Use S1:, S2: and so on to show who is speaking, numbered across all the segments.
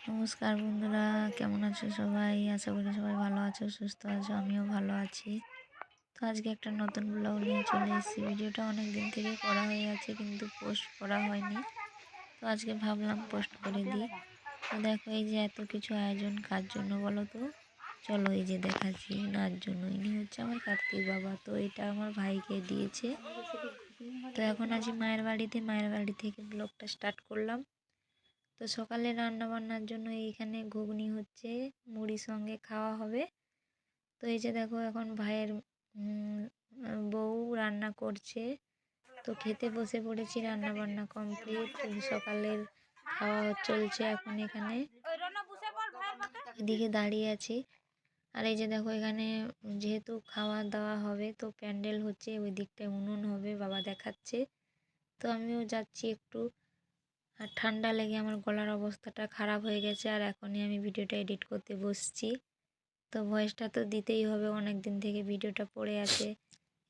S1: নমস্কার বন্ধুরা, কেমন আছো সবাই? আশা করি সবাই ভালো আছো, সুস্থ আছো, আমিও ভালো আছি। তো আজকে একটা নতুন ব্লগ নিয়ে চলে এসেছি। ভিডিওটা অনেক দিন থেকে করা হয়ে আছে, কিন্তু পোস্ট করা হয়নি। তো আজকে ভাবলাম পোস্ট করে দিই। তো দেখো, এই যে এত কিছু আয়োজন, কার জন্য বলো তো? চলো এই যে দেখাচ্ছি নার জন্য। ইনি হচ্ছে আমার কার্তিক বাবা। তো এটা আমার ভাইকে দিয়েছে। তো এখন আছি মায়ের বাড়িতে। মায়ের বাড়ি থেকে ব্লগটা স্টার্ট করলাম। তো সকালে রান্না বান্নার জন্য এইখানে ঘুগনি হচ্ছে, মুড়ির সঙ্গে খাওয়া হবে। তো এই যে দেখো এখন ভাইয়ের বউ রান্না করছে। তো খেতে বসে পড়েছি রান্না বান্না কমপ্লিট সকালের খাওয়া চলছে এখন এখানে। এদিকে দাঁড়িয়ে আছি। আর এই যে দেখো এখানে যেহেতু খাওয়া দাওয়া হবে, তো প্যান্ডেল হচ্ছে, ওই দিকটায় উনুন হবে, বাবা দেখাচ্ছে। তো আমিও যাচ্ছি একটু। আর ঠান্ডা লেগে আমার গলার অবস্থাটা খারাপ হয়ে গেছে আর এখনই আমি ভিডিওটা এডিট করতে বসছি। তো ভয়েসটা তো দিতেই হবে অনেক দিন থেকে ভিডিওটা পড়ে আছে।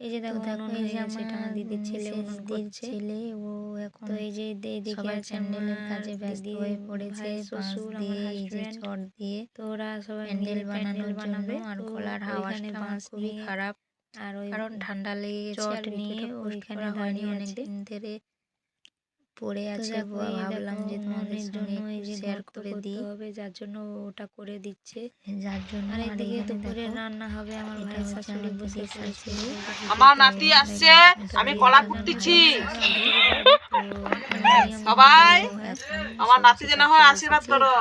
S1: এই যে দেখো দেখো এই যে আমার দিদির ছেলে উনুন করছে। ছেলে ও এখন তো এই যে এইদিকে আছে প্যান্ডেলের কাজে ব্যস্ত হয়ে পড়েছে শ্বশুর আমার হাজবেন্ড চট দিয়ে তো ওরা সবাই প্যান্ডেল বানানোর বানাবে। আর গলার হাওয়াটা খুবই খারাপ। আর ওই কারণ ঠান্ডা লেগে গেছে চট নিয়ে ওইখানে হয়নি অনেক দিন ধরে পড়ে আছে ভাবলাম যে তোমাদের জন্য এই যে শেয়ার করে দিই। হবে যার জন্য ওটা করে দিচ্ছে। যার জন্য আর এদিকে দুপুরে রান্না হবে আমার ভাই শাশুড়ি বসে আছে
S2: আমার নাতি আসছে আমি কলা কুটতেছি সবাই আমার নাতি যেন হয় আশীর্বাদ করো।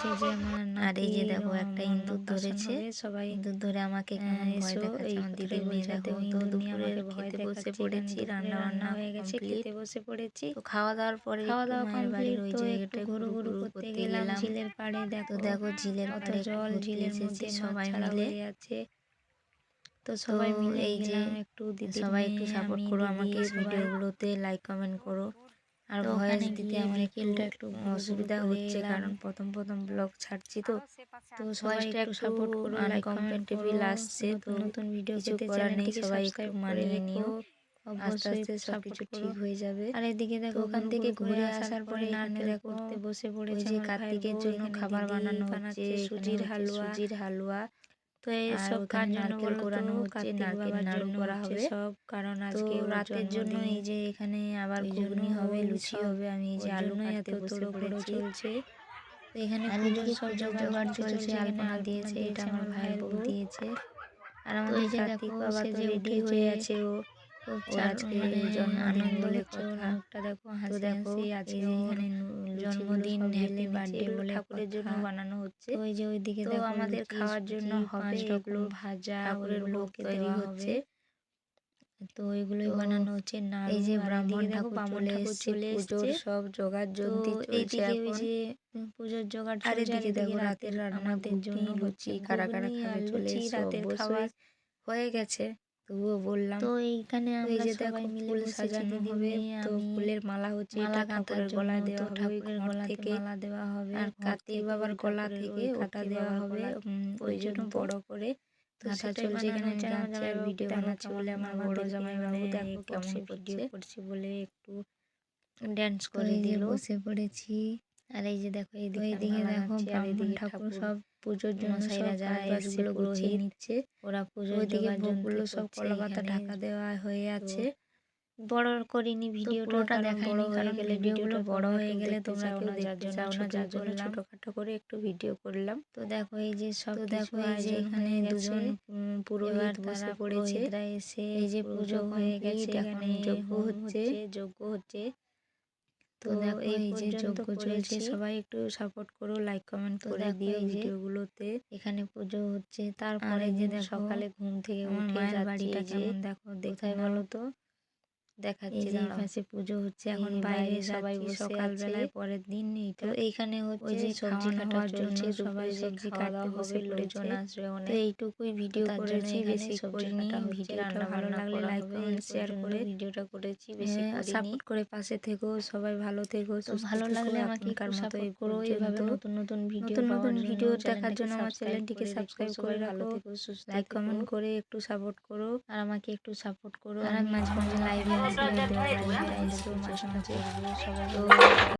S1: বলছে যে আমার আর এই যে দেখো একটা ইন্দুর ধরেছে। সবাই ইন্দুর ধরে আমাকে ভয় দেখাচ্ছে। আমার তো দুপুরে খেতে বসে পড়েছি রান্না বান্না হয়ে গেছে খেতে বসে পড়েছি। তো খাওয়া দাওয়ার পরে খাওয়া দাওয়া কমপ্লিট ওই জায়গাটা ঘুরু ঘুরু করতে গেলাম ঝিলের পাড়ে দেখো দেখো ঝিলের পাড়ে জল ঝিলের মধ্যে সবাই মিলে। আছে। তো সবাই মিলে এই যে একটু দিদি সবাই একটু সাপোর্ট করো আমাকে ভিডিওগুলোতে লাইক কমেন্ট করো। আর ভয়েস দিতে আমার কিলটা একটু অসুবিধা হচ্ছে কারণ প্রথম প্রথম ব্লগ ছাড়ছি তো। তো সবাই একটু সাপোর্ট করো লাইক কমেন্ট টিভিল আসছে তো নতুন ভিডিও পেতে করার নেই সবাই একটু মানিয়ে নিও। আস্তে আস্তে সব কিছু ঠিক হয়ে যাবে। আর এদিকে দেখো ওখান থেকে ঘুরে আসার পরে নারকেল করতে বসে পড়েছে কার্তিকের জন্য খাবার বানানো হচ্ছে সুজির হালুয়া। সুজির হালুয়া। তো এই সব কাজ নারকেল কোরানো হচ্ছে নারকেল নাড়ু করা হবে। সব। কারণ আজকে রাতের জন্য এই যে এখানে আবার ঘুগনি হবে লুচি হবে আমি এই যে আলু এত বসে পড়েছি। চলছে। তো এখানে পুজোর সব জোগাড় চলছে আলপনা দিয়েছে এটা আমার ভাইয়ের বউ। দিয়েছে আর আমাদের কার্তিক বাবা তো রেডি হয়ে আছে ও। আজকে জন্ম আনন্দ দেখো হাসি দেখো আজকে জন্মদিন হ্যাপি বার্থডে বলে ঠাকুরের জন্য বানানো হচ্ছে। ওই যে ওইদিকে তো আমাদের খাওয়ার জন্য হবে এগুলো ভাজা ঠাকুরের তৈরি হচ্ছে। তো এগুলোই বানানো হচ্ছে। না এই যে ব্রাহ্মণ ঠাকুর চলে পুজোর সব জোগাড় যন্ত্রী চলছে এখন। যে পুজোর জোগাড় আর এদিকে দেখো রাতের রান্নাদের জন্য লুচি কারা কারা খাবে চলে রাতের খাওয়া হয়ে গেছে। তবুও বললাম তো এইখানে আমরা সাজানো হবে তো ফুলের মালা হচ্ছে এটা ঠাকুরের গলায় দেওয়া হবে ঠাকুরের গলা থেকে মালা দেওয়া হবে আর কার্তিক বাবার গলা থেকে ওটা দেওয়া হবে ওই জন্য বড় করে তো ভিডিও বানাচ্ছে বলে আমার বড় জামাই বাবু দেখো কেমন ভিডিও করছি। বলে একটু ড্যান্স করে দিল। বসে পড়েছি। আর এই যে দেখো এইদিকে দেখো ব্রাহ্মণ ঠাকুর সব পুজোর জন্য সাইরা যারা এসেছিল গুছিয়ে নিচ্ছে। ওরা পুজোর ওইদিকে ভোগগুলো সব কলা পাতা ঢাকা দেওয়া হয়ে আছে। বড় করিনি ভিডিওটা দেখাইনি হয়ে গেলে ভিডিওগুলো বড় হয়ে গেলে তোমরা কেউ দেখতে চাও না। যার জন্য ছোটখাটো করে একটু ভিডিও করলাম। তো দেখো এই যে সব দেখো এই যে এখানে দুজন পুরোহিত বসে পড়েছে। এসে এই যে পুজো হয়ে গেছে এখানে যজ্ঞ হচ্ছে। যজ্ঞ হচ্ছে। তো দেখো এই যে যজ্ঞ চলছে সবাই একটু সাপোর্ট করো লাইক কমেন্ট করে দিও ভিডিওগুলোতে। এখানে পুজো হচ্ছে তারপরে যে সকালে ঘুম থেকে উঠে বাড়িটা কেমন দেখো দেখাই বলো তো? দেখাচ্ছি পাশে পুজো হচ্ছে এখন বাইরে সবাই সকাল বেলায় পরের দিন এইটা এইখানে হচ্ছে যে সবজি কাটা চলছে সবাই সবজি কাটতে বসে লোকজন আসবে অনেক। এইটুকুই ভিডিও করেছি বেশি করিনি ভিডিওটা ভালো লাগলে লাইক কমেন্ট শেয়ার করে ভিডিওটা করেছি বেশি সাপোর্ট করে পাশে থেকো সবাই ভালো থেকো ভালো লাগলে আমাকে মতো করো এইভাবে নতুন নতুন ভিডিও নতুন নতুন ভিডিও দেখার জন্য আমার চ্যানেলটিকে সাবস্ক্রাইব করে ভালো থেকো লাইক কমেন্ট করে একটু সাপোর্ট করো। আর আমাকে একটু সাপোর্ট করো আর মাঝে মাঝে লাইভে Saya tidak punya.